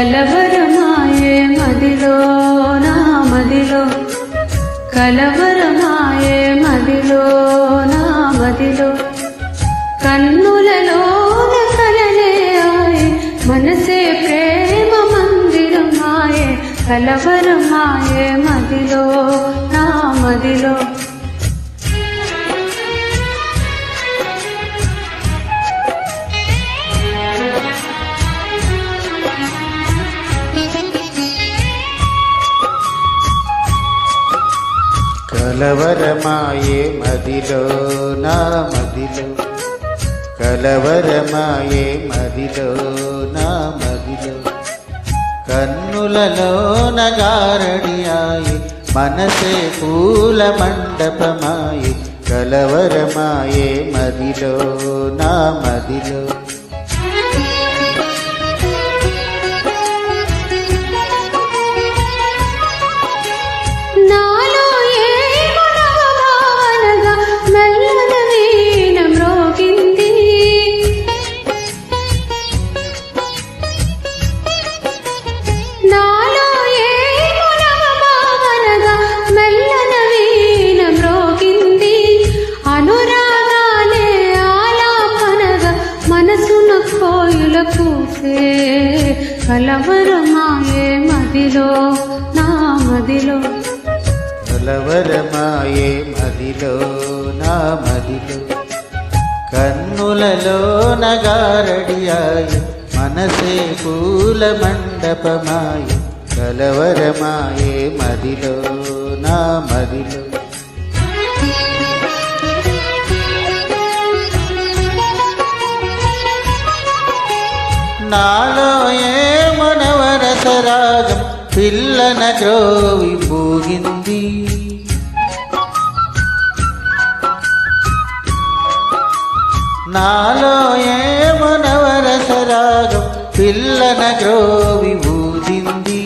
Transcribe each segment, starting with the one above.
కలవరమాయే మదిలోనా కలవరమాయే మదిలో నా మదిలో. కన్నులలోన కలలే ఆయే మనసే ప్రేమ మందిరమాయే కలవరమాయే మదిలో నా మదిలో. కలవరమాయే మదిలో నా మదిలో. కలవరమాయే మదిలో నా మదిలో. కన్నులలో నగారడియాయి మనసే పూల మండపమాయి. కలవరమాయే మదిలో నా మదిలో. పూసే కలవరమాయే మదిలో నా మదిలో. కలవరమాయే మదిలో నా మదిలో. కన్నులలో నగారడియాయి మనసే పూల మండపమాయి. కలవరమాయే మదిలో నా మదిలో. నాలో ఏ మనవరసరాగం పిల్లన గ్రోవి పూగింది. నాలో ఏ మనవరసరాగం పిల్లన గ్రోవి పూజింది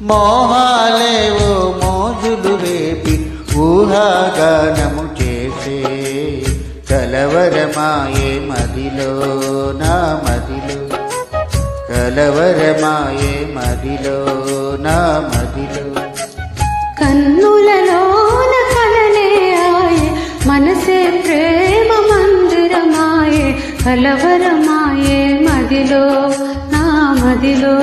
మోహాలేవో మోజులు వేపి ఊహాగానము చేసే. కలవరమాయే మదిలో నా మదిలో కలవరమాయే మదిలో నా మదిలో. కన్నులలోన కలలే ఆయే మనసే ప్రేమ మందిరమాయే కలవరమాయే మదిలో నా మదిలో.